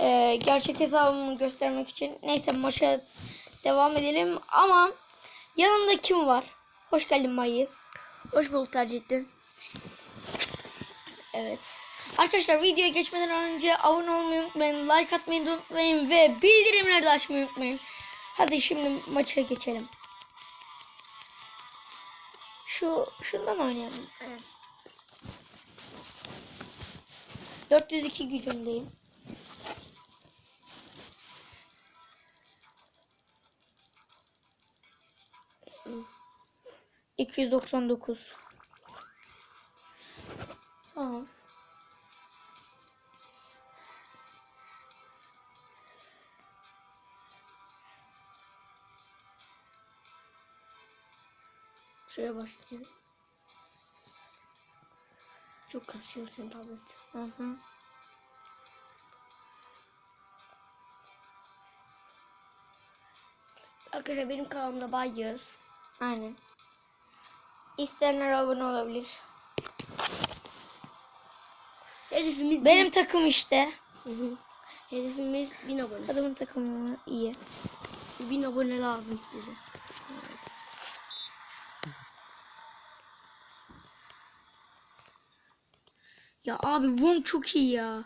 Ee, gerçek hesabımı göstermek için. Neyse maça devam edelim. Ama yanımda kim var? Hoş geldin Mayıs. Hoş bulduk Tercih'tin. Evet. Arkadaşlar videoya geçmeden önce abone olmayı unutmayın. Like atmayı unutmayın. Ve bildirimleri de açmayı unutmayın. Hadi şimdi maça geçelim. Şu şundan oynayalım. Evet. 402 gücümdeyim. 299. Tamam. Şuraya başlayalım. Çok kasıyor senin tablet. Hı hı. Arkadaşlar benim kanalımda Bayız. Aynen. İsteyenler abone olabilir. Hedefimiz Benim takım işte. Hı hı. Hedefimiz 1000 abone. Adamın takımı iyi. 1000 abone lazım bize. Ya abi Wong çok iyi ya.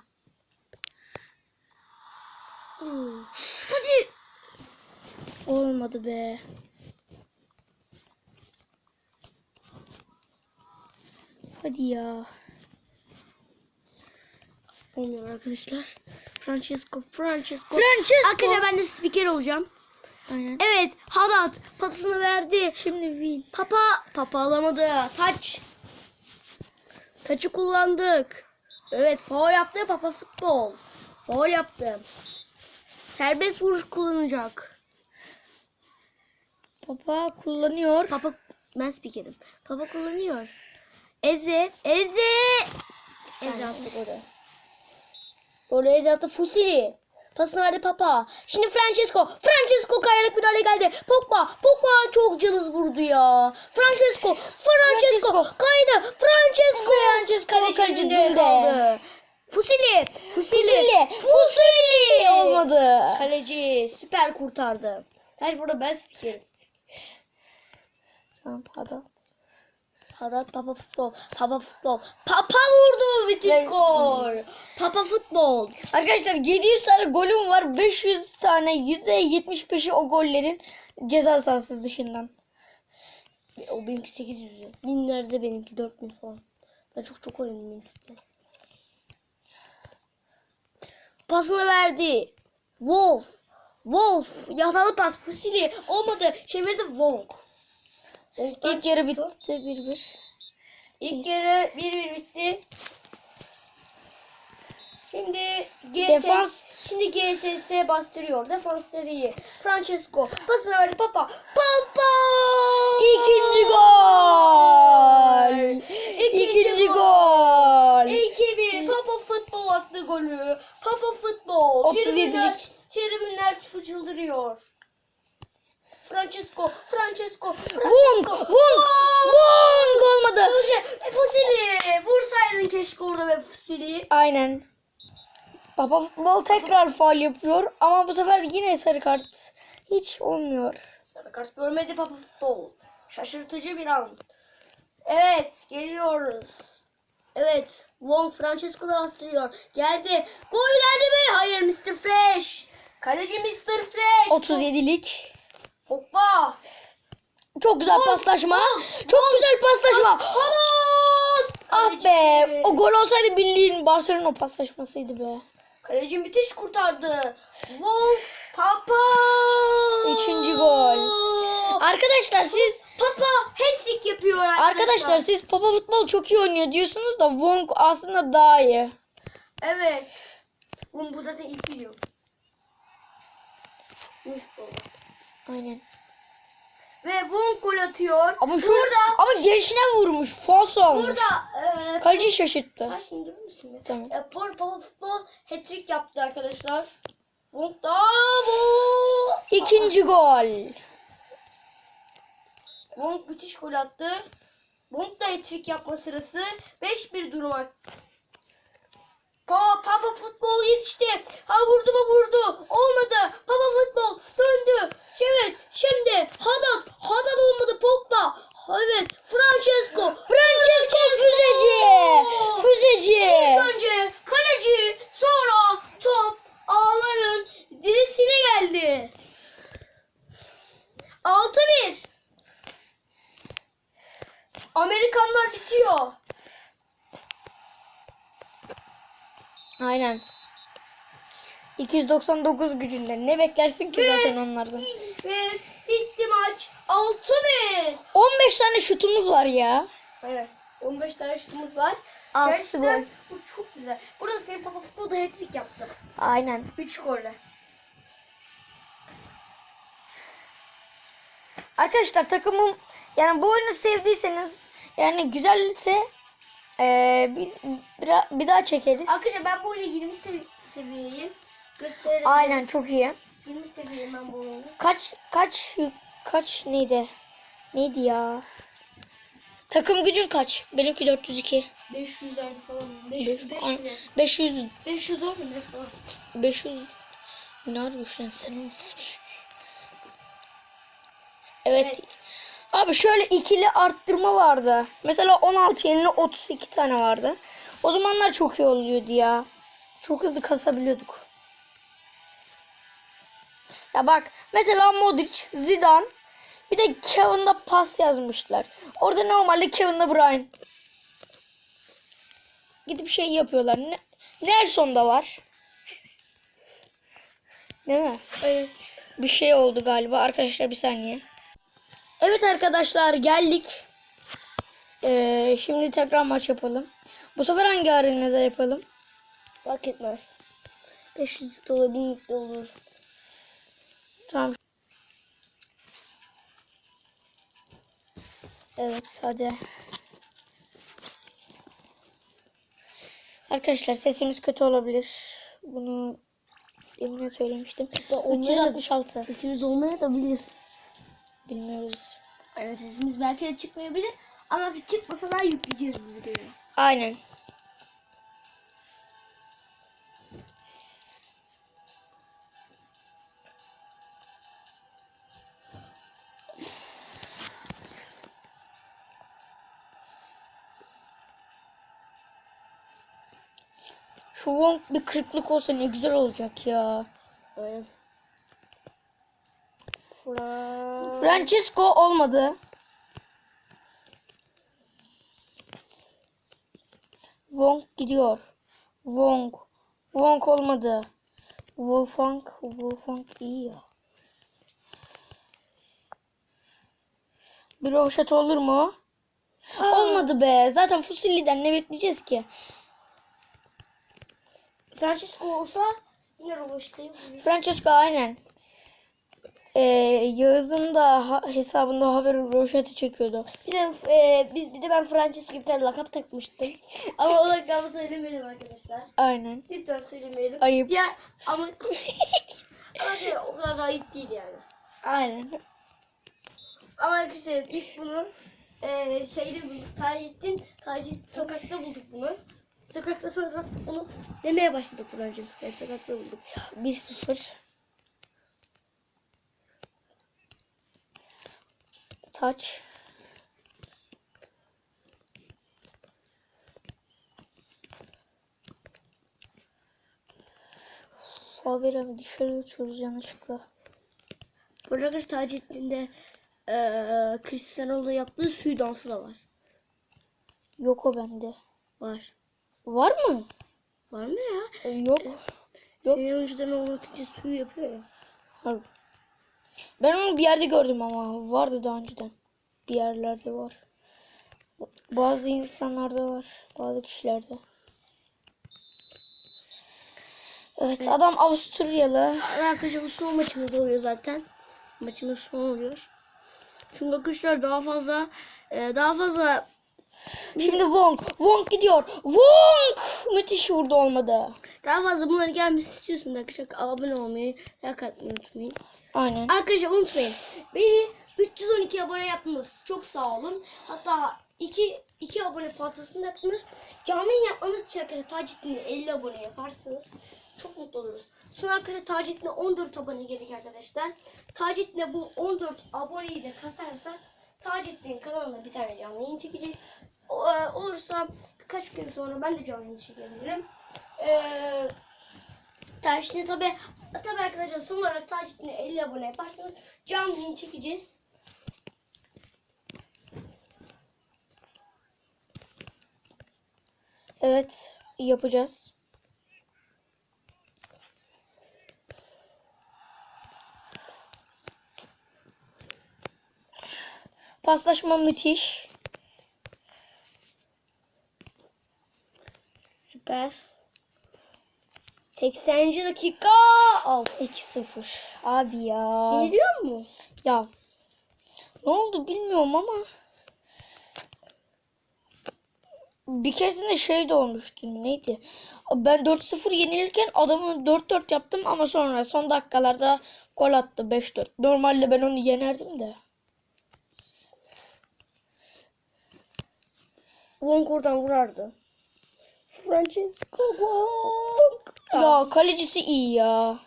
Hadi. Olmadı be. Hadi ya. Olmuyor arkadaşlar. Francesco, Francesco. Francesco. Arkadaşlar ben de spiker olacağım. Aynen. Evet, Hadat patasını verdi. Şimdi Will. Papa, papa alamadı. Taç. Taçı kullandık. Evet, faul yaptı. Papa futbol. Faul yaptı. Serbest vuruş kullanacak. Papa kullanıyor. Papa, ben spikerim. Papa kullanıyor. Eze, Eze. Eze attı golü. Golü Eze attı. Fusili. Pasını verdi Papa. Şimdi Francesco. Francesco kayarak müdahale geldi. Pogba. Pogba çok cılız vurdu ya. Francesco. Francesco. Francesco. Kaydı. Francesco. Francesco önünde önünde. kaldı. Fusili. Fusili. Fusili. Fusili. Olmadı. Kaleci süper kurtardı. Hayır burada ben spikerim. Tamam hadi. Hadat Papa futbol. Papa futbol. Papa vurdu müthiş gol. Papa futbol. Arkadaşlar 700 tane golüm var. 500 tane %75'i o gollerin ceza sahası dışından. O benimki 800. Binlerde benimki 4000 falan. Ben çok çok oynadım. Pasını verdi. Wolf. Wolf. Yatalı pas. Fusili. Olmadı. Çevirdi Wong. Wong'dan İlk yarı bitti 1-1. İlk yarı 1-1 bitti. Şimdi GSS, Defans. şimdi GSS bastırıyor. Defansları iyi. Francesco pasını verdi Papa. Papa! İkinci gol. İkinci İkinci gol. gol. 2-1 Papa futbol attı golü. Papa futbol. 37'lik. Tribünler çıldırıyor. Francesco, Francesco, Wong, Francesco. Wong, Wong olmadı. Fusili, e, Fusili. Vursaydın keşke orada be Fusili. Aynen. Baba futbol tekrar faul yapıyor ama bu sefer yine sarı kart. Hiç olmuyor. Sarı kart görmedi Papa Futbol. Şaşırtıcı bir an. Evet geliyoruz. Evet Wong Francesco da bastırıyor. Geldi. Gol geldi mi? Hayır Mr. Fresh. Kaleci Mr. Fresh. 37'lik. Hoppa. Çok güzel paslaşma. Çok güzel paslaşma. Haaland. Ah be. O gol olsaydı bildiğin Barcelona paslaşmasıydı be. Kaleci müthiş kurtardı. Wong Papa. Üçüncü gol. Arkadaşlar siz Papa hat-trick yapıyor arkadaşlar. arkadaşlar siz Papa futbol çok iyi oynuyor diyorsunuz da Wong aslında daha iyi. Evet. Oğlum bu zaten ilk video. Üf baba. Aynen. Ve Wong gol atıyor. Ama şu burada ama gelişine vurmuş. Falso olmuş. burada e, Kaleci şaşırttı. Sen şimdi durur musun? ya? Tamam. E, Paul Papa futbol hat-trick yaptı arkadaşlar. Wong da bu. İkinci gol. Wong müthiş gol attı. Wong da hat-trick yapma sırası. 5-1 durum Pa Papa futbol yetişti. Ha vurdu mu vurdu. Olmadı. Papa futbol döndü. Evet şimdi Haddad. Haddad olmadı Pogba. Evet Francesco. Francesco Füzeci. Füzeci. İlk önce kaleci sonra top ağların dirisine geldi. 6-1. Amerikanlar bitiyor. Aynen. 299 gücünde. Ne beklersin ki zaten onlardan? Ve bitti maç. 6-1. 15 tane şutumuz var ya. Evet. 15 tane şutumuz var. Altısı Gerçekten gol. Bu çok güzel. Burada senin papa futbolda hat-trick yaptı. Aynen. 3 golle. Arkadaşlar takımım yani bu oyunu sevdiyseniz yani güzelse eee bir, bir, bir daha çekeriz. Arkadaşlar ben bu oyunu 20 sevi seviyeyim. Gösterelim. Aynen çok iyi. 20 seviyeyim ben bu oyunu. Kaç kaç kaç neydi? Neydi ya? Takım gücün kaç? Benimki 402. 500 yani falan. Beş- 500 500 Ay- bile. 500 500 olmuyor ne falan. 500 ne arıyorsun sen sen? Evet. Evet. Abi şöyle ikili arttırma vardı. Mesela 16 yerine 32 tane vardı. O zamanlar çok iyi oluyordu ya. Çok hızlı kasabiliyorduk. Ya bak mesela Modric, Zidane bir de Kevin'da pas yazmışlar. Orada normalde Kevin'da Brian. Gidip şey yapıyorlar. Ne, Nelson'da var. Değil mi? Evet. Bir şey oldu galiba. Arkadaşlar bir saniye. Evet arkadaşlar geldik. Ee, şimdi tekrar maç yapalım. Bu sefer hangi arenada yapalım? Fark etmez. 500 de olur, 1000 de olur. Tamam. Evet hadi. Arkadaşlar sesimiz kötü olabilir. Bunu demin söylemiştim. olmaya da- 366. Sesimiz olmaya da bilir. Bilmiyoruz. Yani sesimiz belki de çıkmayabilir. Ama bir çıkmasa da yükleyeceğiz bu videoyu. Aynen. Şu Wong bir kırıklık olsa ne güzel olacak ya. Aynen. Francesco olmadı. Wong gidiyor. Wong. Wong olmadı. Wolfgang. Wolfgang iyi ya. Bir roşet olur mu? Olmadı be. Zaten Fusilli'den ne bekleyeceğiz ki? Francisco olsa yine roboştayım. Francesco aynen. Ee, Yağız'ın da ha- hesabında haber roşeti çekiyordu. Bir de e, biz bir de ben Francisco bir tane lakap takmıştım. ama o lakabı söylemeyelim arkadaşlar. Aynen. Lütfen söylemeyelim. Ayıp. Ya ama ama şey, o kadar da ayıp değil yani. Aynen. Ama arkadaşlar ilk bunu e, şeyde bulduk. Taceddin, Taceddin sokakta bulduk bunu. Sokakta sonra onu demeye başladık Francisco'ya. Sokakta bulduk. 1-0. Taç. Haberi dışarı uçuyoruz yanlışlıkla. Arkadaşlar Taceddin'de e, Cristiano'la yaptığı suyu dansı da var. Yok o bende. Var. Var mı? Var mı ya? E, yok. Yok. Senin oyuncuların oynatınca suyu yapıyor ya. Harbi. Ben onu bir yerde gördüm ama vardı daha önceden. Bir yerlerde var. Bazı insanlarda var. Bazı kişilerde. Evet, adam Avusturyalı. Arkadaşlar bu son maçımız oluyor zaten. Maçımız son oluyor. Şimdi arkadaşlar daha fazla e, daha fazla Şimdi Wong. Wong gidiyor. Wong! Müthiş vurdu olmadı. daha fazla bunları gelmesi istiyorsanız arkadaşlar abone olmayı, like atmayı unutmayın. Aynen. Arkadaşlar unutmayın. Beni 312 abone yaptınız. Çok sağ olun. Hatta iki, iki abone fazlasını yaptınız. Canlı yapmamız için arkadaşlar Taceddin'e 50 abone yaparsanız çok mutlu oluruz. Sonra arkadaşlar Taceddin'e 14 abone gerek arkadaşlar. Taceddin'e bu 14 aboneyi de kasarsak Taceddin'in kanalına bir tane canlı yayın çekecek. O, e, olursa birkaç gün sonra ben de canlı yayın çekebilirim. Eee Taşlı tabi tabi arkadaşlar son olarak Taşlı'ya 50 abone yaparsanız canlı yayın çekeceğiz. Evet yapacağız. Paslaşma müthiş. Süper. 80. dakika. Of. 2-0. Abi ya. Yeniliyor mu? Ya. Ne oldu bilmiyorum ama. Bir keresinde şey de olmuştu. Neydi? Ben 4-0 yenilirken adamı 4-4 yaptım ama sonra son dakikalarda gol attı 5-4. Normalde ben onu yenerdim de. Wong oradan vurardı. Francesco Wong. Ya kalecisi iyi ya.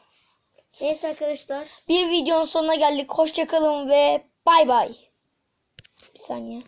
Neyse arkadaşlar. Bir videonun sonuna geldik. Hoşçakalın ve bay bay. Bir saniye.